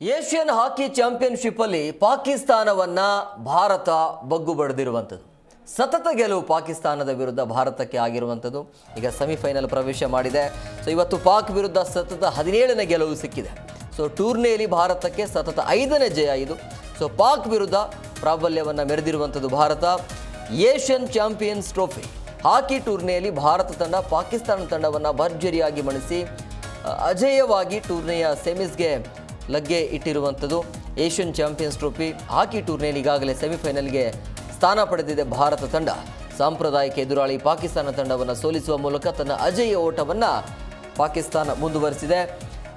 Asian ಹಾಕಿ championship ಅಲ್ಲಿ ಪಾಕಿಸ್ತಾನವನ್ನ ಭಾರತ ಬಗ್ಗು ಸತತ ಗೆಲುವು ಪಾಕಿಸ್ತಾನದ ವಿರುದ್ಧ ಭಾರತಕ್ಕೆ ಆಗಿರುವಂಥದ್ದು. ಈಗ ಸೆಮಿಫೈನಲ್ ಪ್ರವೇಶ ಮಾಡಿದೆ. ಸೊ ಇವತ್ತು ಪಾಕ್ ವಿರುದ್ಧ ಸತತ ಹದಿನೇಳನೇ ಗೆಲುವು ಸಿಕ್ಕಿದೆ. ಸೊ ಟೂರ್ನಿಯಲ್ಲಿ ಭಾರತಕ್ಕೆ ಸತತ ಐದನೇ ಜಯ ಇದು. ಸೊ ಪಾಕ್ ವಿರುದ್ಧ ಪ್ರಾಬಲ್ಯವನ್ನು ಮೆರೆದಿರುವಂಥದ್ದು Bharat. Asian champions trophy hockey ಟೂರ್ನಿಯಲ್ಲಿ ಭಾರತ ತಂಡ ಪಾಕಿಸ್ತಾನ ತಂಡವನ್ನು ಭರ್ಜರಿಯಾಗಿ ಮಣಿಸಿ ಅಜೇಯವಾಗಿ ಟೂರ್ನಿಯ ಸೆಮಿಸ್ಗೆ ಲಗ್ಗೆ ಇಟ್ಟಿರುವಂಥದ್ದು ಏಷ್ಯನ್ ಚಾಂಪಿಯನ್ಸ್ ಟ್ರೋಫಿ. ಹಾಕಿ ಟೂರ್ನಿಯಲ್ಲಿ ಈಗಾಗಲೇ ಸೆಮಿಫೈನಲ್ಗೆ ಸ್ಥಾನ ಪಡೆದಿದೆ ಭಾರತ ತಂಡ. ಸಾಂಪ್ರದಾಯಿಕ ಎದುರಾಳಿ ಪಾಕಿಸ್ತಾನ ತಂಡವನ್ನು ಸೋಲಿಸುವ ಮೂಲಕ ತನ್ನ ಅಜೇಯ ಓಟವನ್ನು ಪಾಕಿಸ್ತಾನ ಮುಂದುವರಿಸಿದೆ.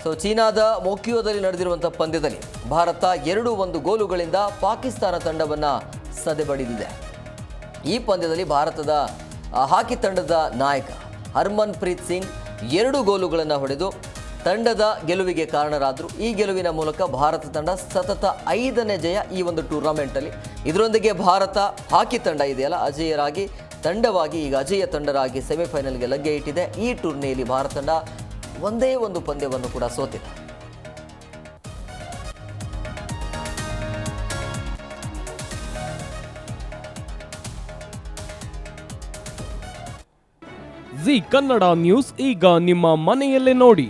ಸೊ, ಚೀನಾದ ಮೋಕಿಯೋದಲ್ಲಿ ನಡೆದಿರುವಂಥ ಪಂದ್ಯದಲ್ಲಿ ಭಾರತ ಎರಡು ಒಂದು ಗೋಲುಗಳಿಂದ ಪಾಕಿಸ್ತಾನ ತಂಡವನ್ನು ಸದೆಬಡಿದಿದೆ ಈ ಪಂದ್ಯದಲ್ಲಿ ಭಾರತದ ಹಾಕಿ ತಂಡದ ನಾಯಕ ಹರ್ಮನ್ ಪ್ರೀತ್ ಸಿಂಗ್ ಎರಡು ಗೋಲುಗಳನ್ನು ಹೊಡೆದು ತಂಡದ ಗೆಲುವಿಗೆ ಕಾರಣರಾದರು. ಈ ಗೆಲುವಿನ ಮೂಲಕ ಭಾರತ ತಂಡ ಸತತ ಐದನೇ ಜಯ ಈ ಒಂದು ಟೂರ್ನಮೆಂಟಲ್ಲಿ. ಇದರೊಂದಿಗೆ ಭಾರತ ಹಾಕಿ ತಂಡ ಇದೆಯಲ್ಲ, ಅಜೇಯರಾಗಿ, ತಂಡವಾಗಿ ಈಗ ಅಜೇಯ ತಂಡರಾಗಿ ಸೆಮಿಫೈನಲ್ಗೆ ಲಗ್ಗೆ ಇಟ್ಟಿದೆ. ಈ ಟೂರ್ನಿಯಲ್ಲಿ ಭಾರತ ತಂಡ ಒಂದೇ ಒಂದು ಪಂದ್ಯವನ್ನು ಕೂಡ ಸೋತಿದೆ. ಜಿ ಕನ್ನಡ ನ್ಯೂಸ್ ಈಗ ನಿಮ್ಮ ಮನೆಯಲ್ಲೇ ನೋಡಿ.